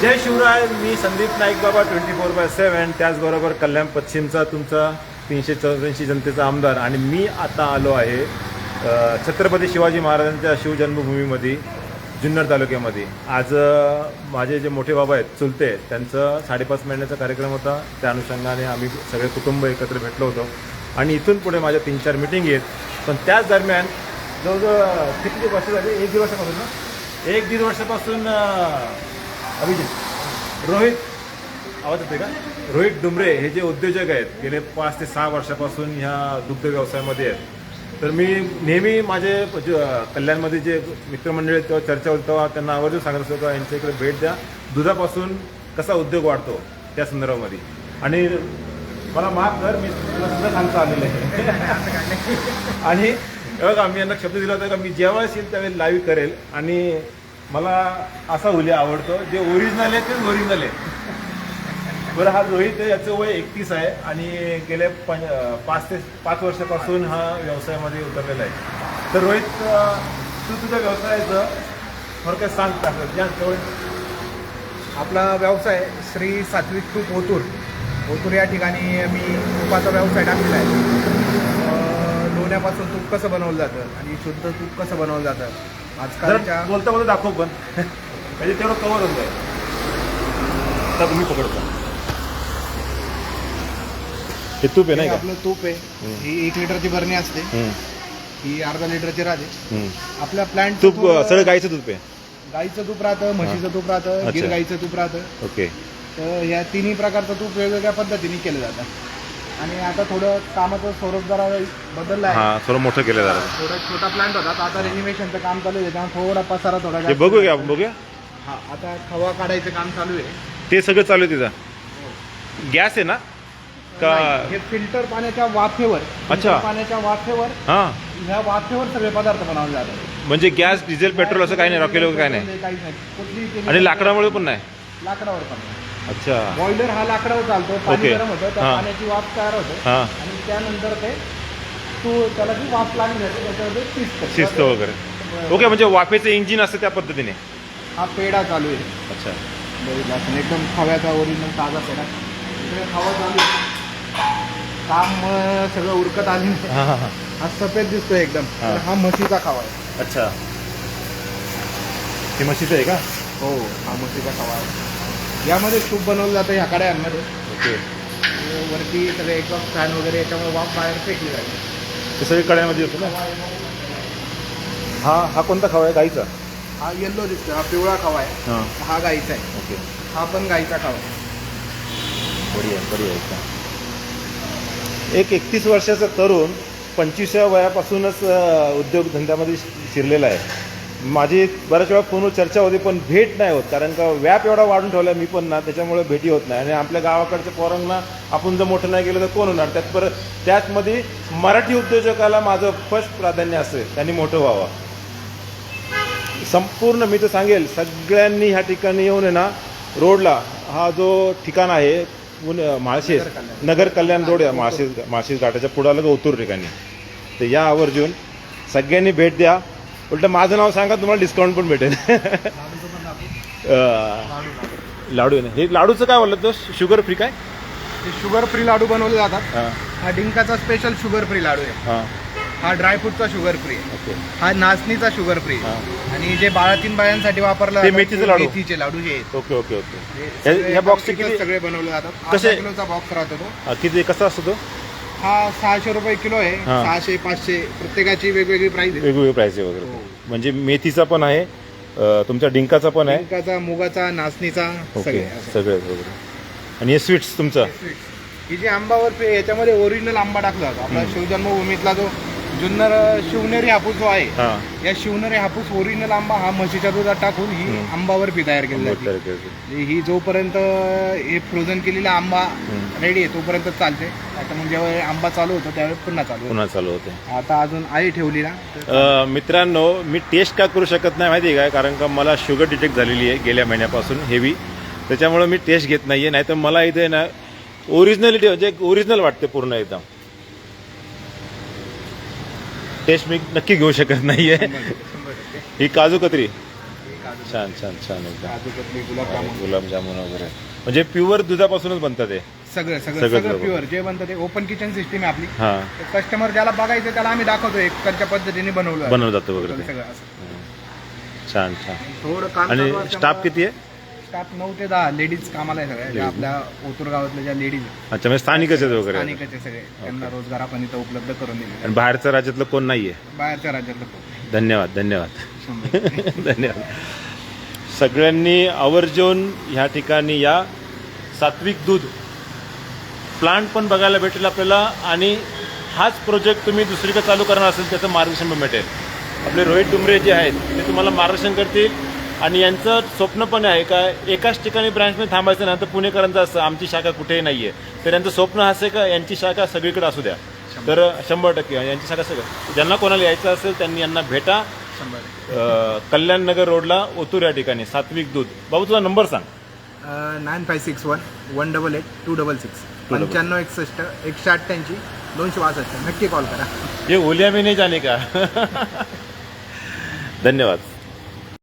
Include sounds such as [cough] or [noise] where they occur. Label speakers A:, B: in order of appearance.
A: जय शिवराय मी संदीप नाईक बाबा twenty four by seven त्याचबरोबर कल्याण पश्चिमचा तुमचा तीनशे चौऱ्याऐंशी जनतेचा आमदार आणि मी आता आलो आहे छत्रपती शिवाजी महाराजांच्या शिवजन्मभूमीमध्ये जुन्नर तालुक्यामध्ये. आज माझे जे मोठे बाबा आहेत चुलते त्यांचं साडेपाच महिन्याचा कार्यक्रम होता. त्या अनुषंगाने आम्ही सगळे कुटुंब एकत्र भेटलो होतो. आणि इथून पुढे माझ्या तीन चार मिटिंग आहेत. पण त्याच दरम्यान जवळजवळ किती वर्ष झाली एक दीड वर्षापासून ना? एक दीड वर्षापासून अभिजित. रोहित आवाज येते का? रोहित डुमरे हे जे उद्योजक आहेत गेले पाच ते सहा वर्षापासून ह्या दुग्ध व्यवसायामध्ये आहेत. तर मी नेहमी माझे कल्याणमध्ये जे मित्रमंडळी आहेत तेव्हा चर्चा होती तेव्हा त्यांना आवर्जून सांगत असतो का यांच्या इकडे भेट द्या. दुधापासून कसा उद्योग वाढतो? त्या संदर्भामध्ये. आणि मला माफ कर मी तुला सुद्धा सांगता आलेलं आहे. [laughs] आणि बघा मी यांना शब्द दिला होता का मी जेव्हा असेल त्यावेळी लाईव्ह करेल. आणि मला असा हुली आवडतो जे ओरिजिनल आहे तेच ओरिजिनल आहे. बरं हा रोहित याचं वय एकतीस आहे आणि गेल्या पंच पाच ते पाच वर्षापासून हा व्यवसायामध्ये उतरलेला आहे. तर रोहित तू तुझ्या व्यवसायाचं थोडक्यात सांग टाकत ज्या
B: आपला व्यवसाय श्री सात्विक तूप ओतूर ओतूर या ठिकाणी मी तुपाचा व्यवसाय टाकलेला आहे. लोण्यापासून तूप कसं बनवलं जातं आणि शुद्ध तूप कसं बनवलं जातं? आजकालच्या
A: बोलता बोलता दाखव पण. [laughs] म्हणजे तेवढं कवर होऊन जाईल. आता तुम्ही पकडता. हे तूप आहे
B: हे
A: का?
B: आपलं तूप आहे. ही एक लिटरची बरणी असते.
A: हम्म,
B: ही अर्धा लिटरची राहते.
A: हम्म.
B: आपल्या प्लांट
A: तूप अं, सगळं गाईचं तूप आहे.
B: गाईचं तूप राहतं म्हशीचं तूप राहतं
A: अच्छा.
B: गिर गाईचं तूप राहतं.
A: ओके.
B: तर ह्या तिन्ही प्रकारचं तूप वेगवेगळ्या पद्धतीने केलं जातं. आणि आता थोडं कामाचं स्वरूप जरा बदललं आहे.
A: हा थोडं मोठं केलं जरा
B: थोडा छोटा प्लांट होता. तर आता रेनिमेशनचं काम चालू आहे. त्यामुळे थोडा पसारा थोडा
A: हे
B: जास्त
A: बघूया आपण बघूया.
B: हा आता खवा काढायचं काम चालू आहे.
A: ते सगळं चालू आहे तिथं. गॅस आहे ना? का
B: हे फिल्टर पाण्याच्या वाफेवर
A: अच्छा.
B: पाण्याच्या वाफेवर
A: हा.
B: ह्या वाफेवर सगळे पदार्थ बनवले जातात.
A: म्हणजे गॅस डिझेल पेट्रोल असं काही नाही रॉकेल वगैरे काही नाही? आणि लाकडामुळे पण नाही?
B: लाकडावर पण.
A: अच्छा.
B: बॉयलर हा लाकडावर चालतो पाणी
A: ओके.
B: गरम होतं त्या. पाण्याची वाफ तयार होते. आणि त्यानंतर ते तू त्याला ती वाफ लागली जाते त्याच्यामध्ये शिस्त.
A: शिस्त वगैरे. ओके म्हणजे वाफेचं इंजिन असतं त्या पद्धतीने?
B: हा पेढा चालू आहे.
A: अच्छा.
B: एकदम खव्याचा ओरिजिनल ताजा पेढा. खवा चालू आहे. काम अं, सगळं उरकत आली. नाही.
A: हा हा हा.
B: हा सफेद दिसतोय एकदम.
A: हा.
B: तर हा म्हशीचा खावा आहे.
A: अच्छा. ते म्हशीचं आहे का?
B: हो हा म्हशीचा खावा आहे. यामध्ये सूप बनवलं जातं ह्या कड्यांमध्ये
A: ओके.
B: वरती सगळे एक्झॉस्ट फॅन वगैरे याच्यामुळे वाफ बाहेर फेकली जाते.
A: ते सगळे कड्यामध्ये येतो ना? हा हा कोणता खावा आहे? गाईचा?
B: हा येल्लो दिसतोय हा पिवळा खावा आहे.
A: हां.
B: हा गाईचा आहे.
A: ओके.
B: हा पण गाईचा खावा आहे.
A: बढिया बढिया एकदम. एक एकतीस वर्षाचा तरुण पंचवीसव्या वयापासूनच उद्योगधंद्यामध्ये शिरलेला आहे. माझी बऱ्याच वेळा फोनवर चर्चा होती पण भेट नाही होत. कारण का व्याप एवढा वाढून ठेवला मी पण ना त्याच्यामुळे भेटी होत नाही. आणि आपल्या गावाकडच्या पोरांना आपण जर मोठं नाही गेलं तर कोण होणार? त्यात परत त्यातमध्ये मराठी उद्योजकाला माझं फर्स्ट प्राधान्य असेल त्यांनी मोठं व्हावं. संपूर्ण मी तर सांगेल सगळ्यांनी ह्या ठिकाणी येऊन आहे ना रोडला हा जो ठिकाण आहे पुणे माळशेज
B: नगर कल्याण.
A: रोड आहे माळशेज माळशेज घाटाच्या पुढाला ओतूर ठिकाणी तर या आवर्जून सगळ्यांनी भेट द्या. उलट माझं नाव सांगा तुम्हाला डिस्काउंट पण भेटेल. लाडू ना? हे लाडूचं काय बोललं तो? शुगर फ्री काय?
B: शुगर फ्री लाडू बनवले जातात.
A: हां.
B: डिंकाचा स्पेशल शुगर फ्री लाडू आहे.
A: हां.
B: हा ड्रायफ्रूटचा शुगर फ्री आहे. हा नाचणीचा शुगर फ्री. आणि जे बाळातीन बायांसाठी वापरला
A: ते मेथीचे लाडू.
B: मेथीचे लाडू आहेत.
A: Okay okay okay.
B: हे
A: ह्या-
B: सगळे
A: ह्या
B: इथं
A: किती
B: सगळे बनवले जातात
A: कसे?
B: कसे? किलोचा बॉक्स राहतो तो.
A: हा, किती कसा असतो तो?
B: हा सहाशे रुपये किलो आहे.
A: हा.
B: सहाशे पाचशे प्रत्येकाची वेगवेगळी प्राइस आहे.
A: वेगवेगळे प्राइस वगैरे.
B: हो.
A: म्हणजे मेथीचा पण आहे अं, तुमच्या डिंकाचा पण आहे.
B: डिंकाचा मुगाचा नाचणीचा
A: ओके
B: सगळे असं.
A: सगळे वगैरे. आणि हे स्वीट्स तुमचं?
B: ही जी आंबा बर्फी आहे, याच्यामध्ये ओरिजिनल आंबा टाकला जातो आपला. शिवजन्मभूमीतला जो जुन्नर शिवनेरी हापूस जो आहे
A: हा.
B: या शिवनेरी हापूस ओरिजिनल आंबा हा म्हशीच्या दुधात टाकून ही
A: हम्म.
B: आंबा बर्फी तयार केली जाते ही जोपर्यंत हे फ्रोझन केलेला आंबा. रेडी आहे तोपर्यंत चालते. आता मग जेव्हा आंबा चालू होतो त्यावेळी पुन्हा चालू होतं.
A: पुन्हा चालू होते.
B: आता अजून आई ठेवली ना
A: मित्रांनो मी टेस्ट का करू शकत नाही माहिती आहे काय? कारण का मला शुगर डिटेक्ट झालेली आहे गेल्या महिन्यापासून हेवी त्याच्यामुळे मी टेस्ट घेत नाहीये. नाही तर मला इथे ना ओरिजिनलिटी म्हणजे ओरिजिनल वाटते पूर्ण एकदम. टेस्ट मी नक्की घेऊ शकत नाहीये. ही काजू कतरी? छान छान छान एकदम.
B: काजू कतली गुलाबजामुन
A: गुलाबजामुन वगैरे. म्हणजे प्युअर दुधापासूनच बनतात ते.
B: सगळं सगळं
A: सगळं
B: सगळं
A: सगळं.
B: प्युअर जे बनतं ते ओपन किचन सिस्टीम आहे आपली.
A: हा.
B: कस्टमर ज्याला बघायचं त्याला आम्ही दाखवतो एकच्या पद्धतीने बनवलं.
A: बनवलं जातं वगैरे ते.
B: सगळं असं.
A: छान छान.
B: थोडं काम
A: आणि
B: चालू
A: स्टाफ किती आहे?
B: स्टाफ नऊ ते दहा लेडीज कामाला आहे सगळ्या ज्या आपल्या ओतूर गावातल्या ज्या लेडीज
A: अच्छा म्हणजे स्थानिकच आहेत वगैरे?
B: स्थानिकचे सगळे. त्यांना रोजगार आपण इथं उपलब्ध करून दिले
A: आणि बाहेरच्या राज्यातलं कोण नाहीये?
B: बाहेरच्या राज्यातलं खूप.
A: धन्यवाद धन्यवाद.
B: शंभर. [laughs]
A: धन्यवाद. सगळ्यांनी आवर्जून ह्या ठिकाणी या. सात्विक दूध प्लांट पण बघायला भेटेल आपल्याला आणि हाच प्रोजेक्ट तुम्ही दुसरीकडे चालू करणार असेल त्याचं मार्गदर्शन पण भेटेल. आपले रोहित डुमरे जे आहेत ते तुम्हाला मार्गदर्शन करतील आणि यांचं स्वप्न पण आहे का एकाच ठिकाणी ब्रँचमध्ये थांबायचं नाही तर पुणेकरांचं असतं आमची शाखा कुठेही नाही आहे तर यांचं स्वप्न असं का यांची शाखा सगळीकडे असू द्या. तर शंभर टक्के यांची शाखा सगळं. ज्यांना कोणाला यायचं असेल त्यांनी यांना भेटा.
B: शंभर टक्के.
A: अ, कल्याण नगर रोडला ओतूर या ठिकाणी सात्विक दूध. बाबू तुझा नंबर सांग.
B: Nine five six one one double eight two double six. पंच्याण्णव एकसष्ट एकशे अठ्ठ्याऐंशी दोनशे बासष्ट. नक्की कॉल करा.
A: ये ओलिया में नहीं जाने का? धन्यवाद.